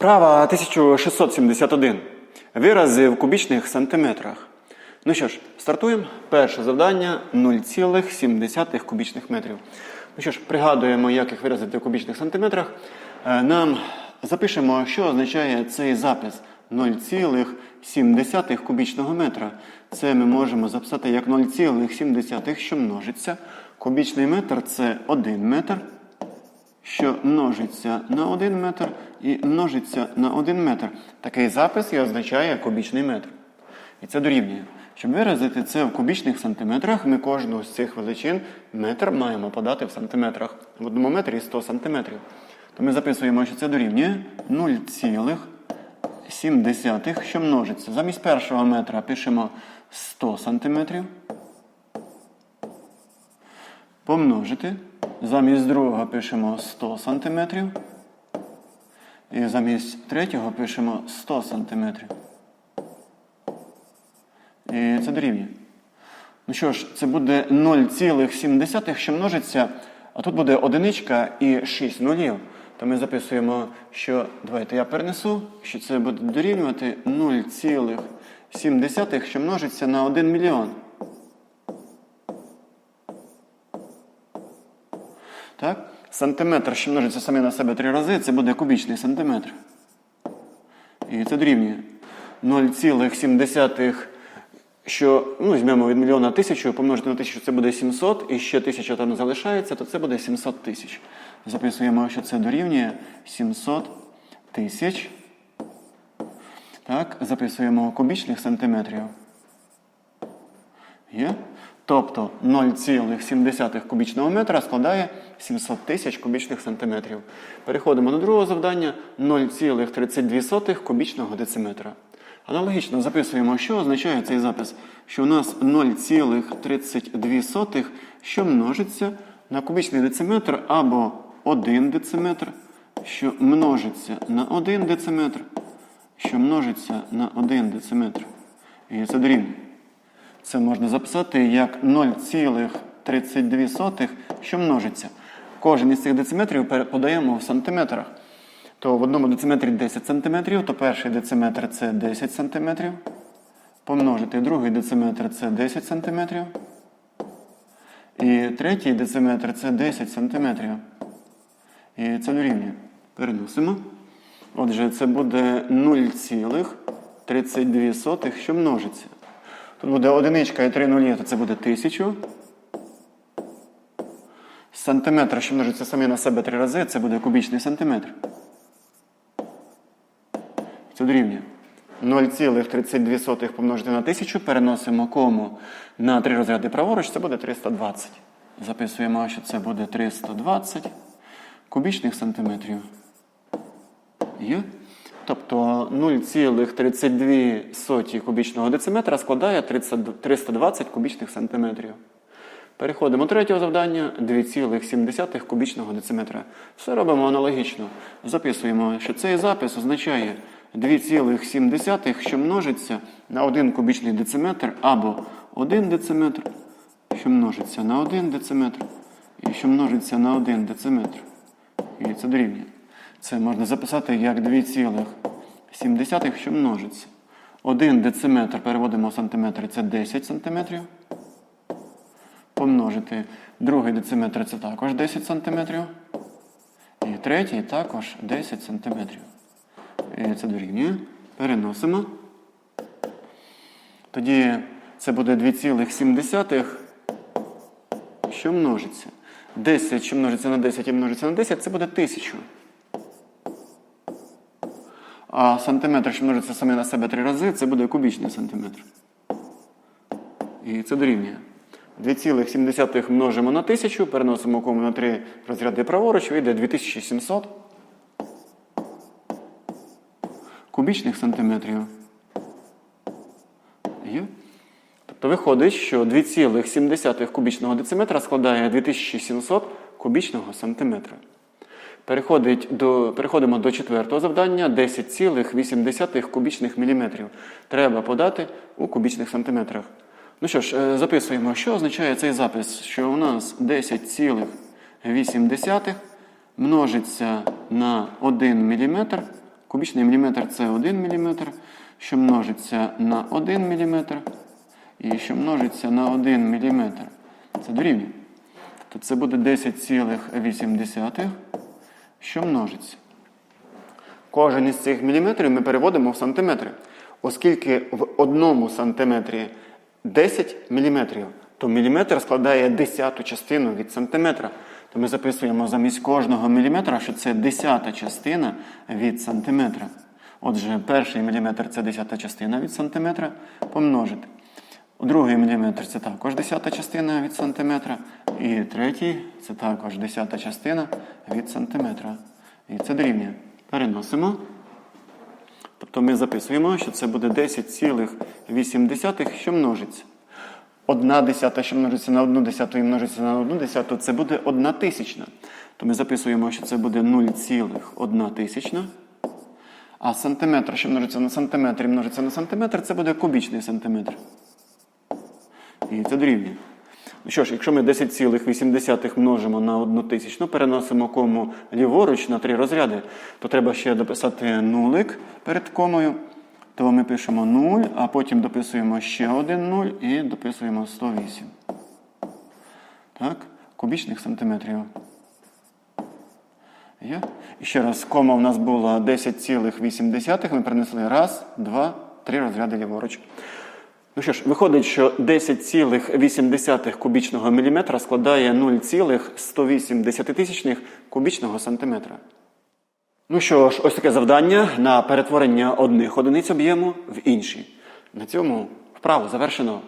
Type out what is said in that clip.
Вправа 1671. Вирази в кубічних сантиметрах. Ну що ж, стартуємо. Перше завдання 0,7 кубічних метрів. Ну що ж, пригадуємо, як їх виразити в кубічних сантиметрах. Е, Нам запишемо, що означає цей запис 0,7 кубічного метра. Це ми можемо записати як 0,7, що множиться. Кубічний метр це 1 метр що множиться на 1 метр і множиться на 1 метр. Такий запис і означає кубічний метр. І це дорівнює. Щоб виразити це в кубічних сантиметрах, ми кожну з цих величин метр маємо подати в сантиметрах. В одному метрі 100 сантиметрів. То ми записуємо, що це дорівнює 0,7, що множиться. Замість першого метра пишемо 100 сантиметрів помножити. Замість другого пишемо 100 см. І замість третього пишемо 100 см. І це дорівнює. Ну що ж, це буде 0,7, що множиться, а тут буде одиничка і 6 нулів. То ми записуємо, що давайте я перенесу, що це буде дорівнювати 0,7, що множиться на 1 мільйон. Так? Сантиметр, що множиться саме на себе три рази, це буде кубічний сантиметр. І це дорівнює 0,7, що ну, візьмемо від мільйона тисячу, помножити на тисячу це буде 700, і ще тисяча там залишається, то це буде 700 тисяч. Записуємо, що це дорівнює 700 тисяч. Так, записуємо кубічних сантиметрів. Є? Тобто 0,7 кубічного метра складає 700 тисяч кубічних сантиметрів. Переходимо до другого завдання 0,32 кубічного дециметра. Аналогічно записуємо, що означає цей запис, що у нас 0,32, що множиться на кубічний дециметр або 1 дециметр, що множиться на 1 дециметр, що множиться на 1 дециметр. І це дорівнює. Це можна записати як 0,32, що множиться. Кожен із цих дециметрів подаємо в сантиметрах. То в одному дециметрі 10 см, то перший дециметр це 10 см. Помножити другий дециметр це 10 см. І третій дециметр це 10 см. І це дорівнює. Переносимо. Отже, це буде 0,32, що множиться. Тут буде одиничка і три нулі, то це буде тисячу. Сантиметр, що множиться самі на себе три рази, це буде кубічний сантиметр. Це дорівнює. 0,32 помножити на 1000, переносимо кому на три розряди праворуч, це буде 320. Записуємо, що це буде 320 кубічних сантиметрів. Є? Тобто 0,32 кубічного дециметра складає 30, 320 кубічних сантиметрів. Переходимо до третього завдання 2,7 кубічного дециметра. Все робимо аналогічно. Записуємо, що цей запис означає 2,7, що множиться на 1 кубічний дециметр або 1 дециметр, що множиться на 1 дециметр, і що множиться на 1 дециметр. І це дорівнює. Це можна записати як 2,7, що множиться. 1 дециметр переводимо в сантиметри це 10 сантиметрів. Помножити другий дециметр це також 10 сантиметрів. І третій також 10 сантиметрів. І це дорівнює. Переносимо. Тоді це буде 2,7, що множиться. 10, що множиться на 10 і множиться на 10, це буде 1000. А сантиметр, що множиться саме на себе три рази, це буде кубічний сантиметр. І це дорівнює. 2,7 множимо на 1000, переносимо кому на 3 розряди праворуч, вийде 2700 кубічних сантиметрів. Є? Тобто виходить, що 2,7 кубічного дециметра складає 2700 кубічного сантиметра. Переходить до, переходимо до четвертого завдання 10,8 кубічних міліметрів. Треба подати у кубічних сантиметрах. Ну що ж, е, записуємо, що означає цей запис, що у нас 10,8 множиться на 1 мм Кубічний міліметр це 1 мм, що множиться на 1 мм, і що множиться на 1 мм. Це дорівнює. То це буде 10,8, що множиться. Кожен із цих міліметрів ми переводимо в сантиметри. Оскільки в одному сантиметрі 10 міліметрів, то міліметр складає десяту частину від сантиметра. То ми записуємо замість кожного міліметра, що це десята частина від сантиметра. Отже, перший міліметр це десята частина від сантиметра помножити. Другий міліметр це також десята частина від сантиметра. І третій це також десята частина від сантиметра. І це дорівнює. Переносимо. Тобто ми записуємо, що це буде 10,8, що множиться. Одна десята, що множиться на одну десяту і множиться на одну десяту, це буде одна тисячна. То ми записуємо, що це буде 0,1 тисячна. А сантиметр, що множиться на сантиметр і множиться на сантиметр, це буде кубічний сантиметр. І це дорівнює. Ну що ж, якщо ми 10,8 множимо на 1 тисячну, переносимо кому ліворуч на три розряди, то треба ще дописати нулик перед комою. То ми пишемо 0, а потім дописуємо ще один 0 і дописуємо 108. Так, кубічних сантиметрів. Є? І ще раз, кома у нас була 10,8. Ми принесли раз, два, три розряди ліворуч. Ну що ж, виходить, що 10,8 кубічного міліметра складає 0,108 десятитисячних кубічного сантиметра. Ну що ж, ось таке завдання на перетворення одних одиниць об'єму в інші. На цьому вправу завершено.